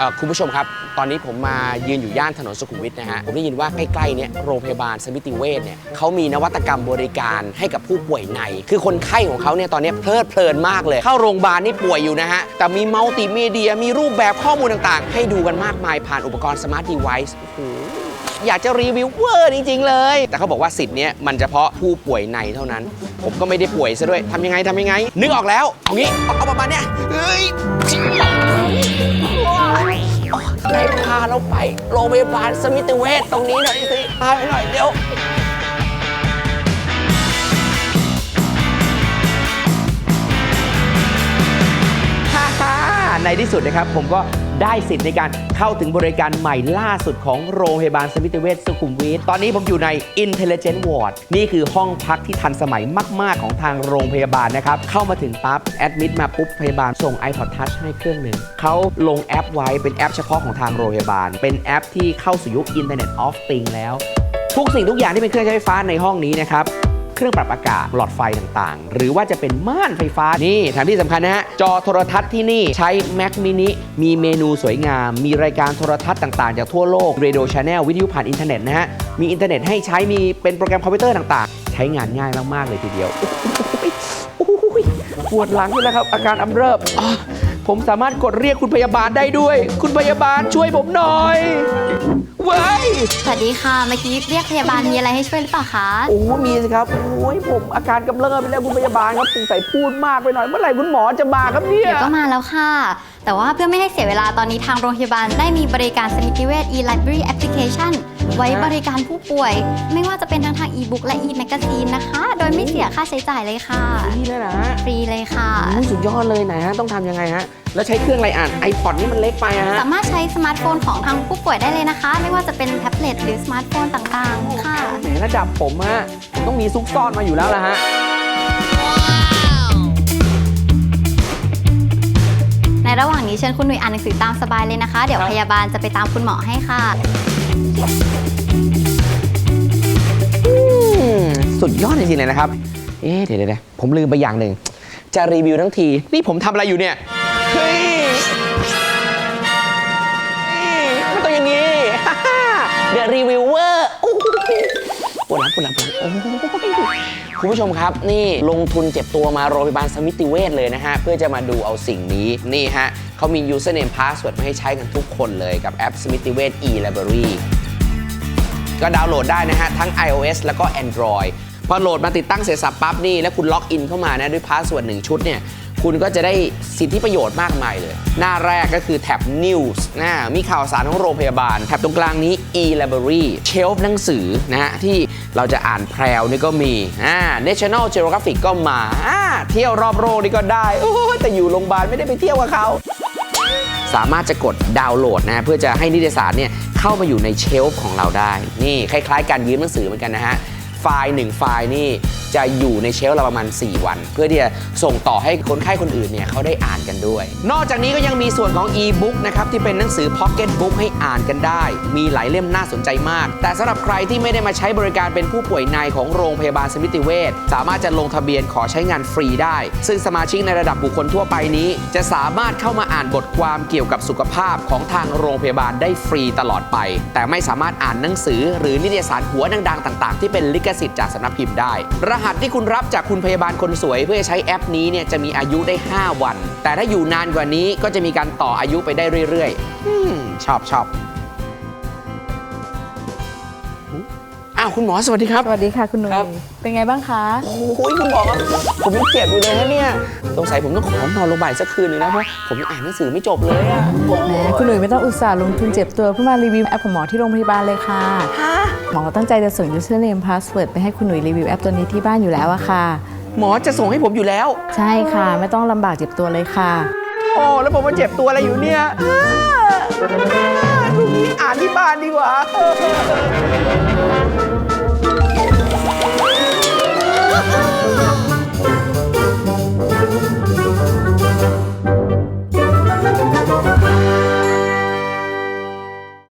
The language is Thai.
อ่อคุณผู้ชมครับ ตอนนี้ผมมายืนอยู่ย่านถนนสุขุมวิทนะฮะ ผมได้ยินว่าใกล้ๆเนี่ยโรงพยาบาลสมิติเวชเนี่ยเขามีนวัตกรรมบริการให้กับผู้ป่วยใน คือคนไข้ของเขาเนี่ยตอนนี้เพลิดเพลินมากเลย เข้าโรงพยาบาลนี่ป่วยอยู่นะฮะ แต่มีมัลติมีเดีย มีรูปแบบข้อมูลต่างๆ ให้ดูกันมากมายผ่านอุปกรณ์สมาร์ทเดเวิ์โอ้โห อยากจะรีวิวเวอร์จริงๆเลย แต่เขาบอกว่าสิทธิ์เนี้ยมันเฉพาะผู้ป่วยในเท่านั้น ผมก็ไม่ได้ป่วยซะด้วยทำยังไงทำยังไง นึกออกแล้ว เอางี้ เอาเอาประมาณเนี้ยเฮ้ย ได้พาเราไปโรงพยาบาลสมิติเวชตรงนี้หน่อยสิพาไปหน่อยเดี๋ยว ที่สุดนะครับ ผมก็ได้สิทธิ์ในการเข้าถึงบริการใหม่ล่าสุดของโรงพยาบาลสมิติเวชสุขุมวิทตอนนี้ผมอยู่ใน Intelligent Ward นี่คือห้องพักที่ทันสมัยมาก ๆ ของทางโรงพยาบาลนะครับ เข้ามาถึงปั๊บแอดมิดมาปุ๊บพยาบาลส่ง iPod Touch ให้เครื่องหนึ่งเขาลงแอปไว้เป็นแอปเฉพาะของทางโรงพยาบาล เป็นแอปที่เข้าสู่ยุค Internet of Things แล้ว ทุกสิ่งทุกอย่างที่เป็นเครื่องใช้ไฟฟ้าในห้องนี้นะครับ เครื่องปรับอากาศหลอดไฟต่างๆ หรือว่าจะเป็นม่านไฟฟ้านี่แถมที่สำคัญนะฮะจอโทรทัศน์ที่นี่ใช้ Mac mini มีเมนูสวยงาม มีรายการโทรทัศน์ต่างๆ จากทั่วโลกเรดิโอช n แนลวิทยุผ่านอินเทอร์เน็ตนะฮะมีอินเทอร์เน็ตให้ใช้มีเป็นโปรแกรมคอมพิวเตอร์ต่างๆ ใช้งานง่ายมากๆเลยทีเดียวปวดหลังด้วยแล้วครับอาการอำเริบผมสามารถกดเรียกคุณพยาบาลได้ด้วย คุณพยาบาลช่วยผมหน่อย เว้ยสวัสดีค่ะ เมื่อกี้เรียกพยาบาลมีอะไรให้ช่วยหรือเปล่าคะ โอ้มีสิครับโอ้ยผมอาการกำเริบไปแล้วคุณพยาบาลครับสงสัยพูดมากไปหน่อยเมื่อไหร่คุณหมอจะมาครับเนี่ย เดี๋ยวก็มาแล้วค่ะ แต่ว่าเพื่อไม่ให้เสียเวลาตอนนี้ทางโรงพยาบาลได้มีบริการสมิติเวช e-library application ไว้บริการผู้ป่วย ไม่ว่าจะเป็นทั้งทาง e-book และ e-magazine นะคะ โดยไม่เสียค่าใช้จ่ายเลยค่ะ นี่เลยนะฮะฟรีเลยค่ะ โอ้สุดยอดเลยไหนฮะต้องทำยังไงฮะ แล้วใช้เครื่องอะไรอ่าน iPod นี่มันเล็กไปอะฮะ สามารถใช้สมาร์ทโฟนของทางผู้ป่วยได้เลยนะคะ ไม่ว่าจะเป็นแท็บเล็ตหรือสมาร์ทโฟนต่างๆ ค่ะ แหมระดับผมฮะผมต้องมีซุกซ่อนมาอยู่แล้วล่ะฮะ ในระหว่างนี้เชิญคุณหนุ่ยอ่านหนังสือตามสบายเลยนะคะ เดี๋ยวครับพยาบาลจะไปตามคุณหมอให้ค่ะ อืมสุดยอดจริงๆเลยนะครับ เอ๊ะเดี๋ยวเดี๋ยวเดี๋ยวผมลืมไปอย่างหนึ่ง จะรีวิวทั้งที นี่ผมทำอะไรอยู่เนี่ย เฮ้ยนี่มันต้องอย่างนี้เดี๋ยวรีวิวเวอร์โอ้โหปวดหลังปวดหลังปวดหลังโอ้โหคุณผู้ชมครับ นี่ลงทุนเจ็บตัวมาโรงพยาบาลสมิติเวชเลยนะฮะ เพื่อจะมาดูเอาสิ่งนี้ นี่ฮะเขามี username password มาให้ใช้กันทุกคนเลยกับแอปสมิติเวช e-library ก็ดาวน์โหลดได้นะฮะ ทั้ง iOS แล้วก็ Android พอโหลดมาติดตั้งเสร็จสับปั๊บนี่ แล้วคุณล็อกอินเข้ามานะ ด้วยพาสเวิร์ดหนึ่งชุดเนี่ย คุณก็จะได้สิทธิประโยชน์มากมายเลย หน้าแรกก็คือแท็บ News นะมีข่าวสารของโรงพยาบาล แท็บตรงกลางนี้ e-library เชลฟ์หนังสือนะฮะที่เราจะอ่านแพรวนี่ก็มีอ่า National Geographic ก็มาอ่าเที่ยวรอบโลกนี่ก็ได้โอ้แต่อยู่โรงพยาบาลไม่ได้ไปเที่ยวกับเขาสามารถจะกดดาวน์โหลดนะเพื่อจะให้นิตยสารเนี่ยเข้ามาอยู่ในเชลฟ์ของเราได้ นี่คล้ายๆ การยืมหนังสือเหมือนกันนะฮะไฟล์หนึ่งไฟล์นี่ จะอยู่ในเชลฟ์เราประมาณ 4 วัน เพื่อที่จะส่งต่อให้คนไข้คนอื่นเนี่ยเขาได้อ่านกันด้วย นอกจากนี้ก็ยังมีส่วนของ e-book นะครับที่เป็นหนังสือ Pocket Book ให้อ่านกันได้ มีหลายเล่มน่าสนใจมาก แต่สำหรับใครที่ไม่ได้มาใช้บริการเป็นผู้ป่วยในของโรงพยาบาลสมิติเวชสามารถจะลงทะเบียนขอใช้งานฟรีได้ ซึ่งสมาชิกในระดับบุคคลทั่วไปนี้ จะสามารถเข้ามาอ่านบทความเกี่ยวกับสุขภาพของทางโรงพยาบาลได้ฟรีตลอดไป แต่ไม่สามารถอ่านหนังสือ หรือนิตยสารหัวดังๆ ต่าง ๆ ที่เป็นลิขสิทธิ์จากสำนักพิมพ์ได้รหัสที่คุณรับจากคุณพยาบาลคนสวย เพื่อใช้แอปนี้เนี่ยจะมีอายุได้ 5 วัน แต่ถ้าอยู่นานกว่านี้ก็จะมีการต่ออายุไปได้เรื่อยๆอชอบชอบ อ้าวคุณหมอสวัสดีครับ สวัสดีค่ะคุณหนุ่ยครับ เป็นไงบ้างคะโอ้ยคุณหมอครับผมยังเจ็บอยู่เลยนะเนี่ยสงสัยผมต้องขอนอนโรงพยาบาลสักคืนหนึงนะเพราะผมยังอ่านหนังสือไม่จบเลยอะแหมคุณหนุ่ยไม่ต้องอุตส่าห์ลงทุนเจ็บตัวเพื่อมารีวิวแอปของหมอที่โรงพยาบาลเลยค่ะ หมอตั้งใจจะส่ง username password ไปให้คุณหนุ่ยรีวิวแอปตัวนี้ที่บ้านอยู่แล้วอะค่ะ หมอจะส่งให้ผมอยู่แล้ว ใช่ค่ะไม่ต้องลำบากเจ็บตัวเลยค่ะ โอ้แล้วผมมาเจ็บตัวอะไรอยู่เนี่ยอ้าลูกนี้ รู้งี้อ่านที่บ้านดีกว่า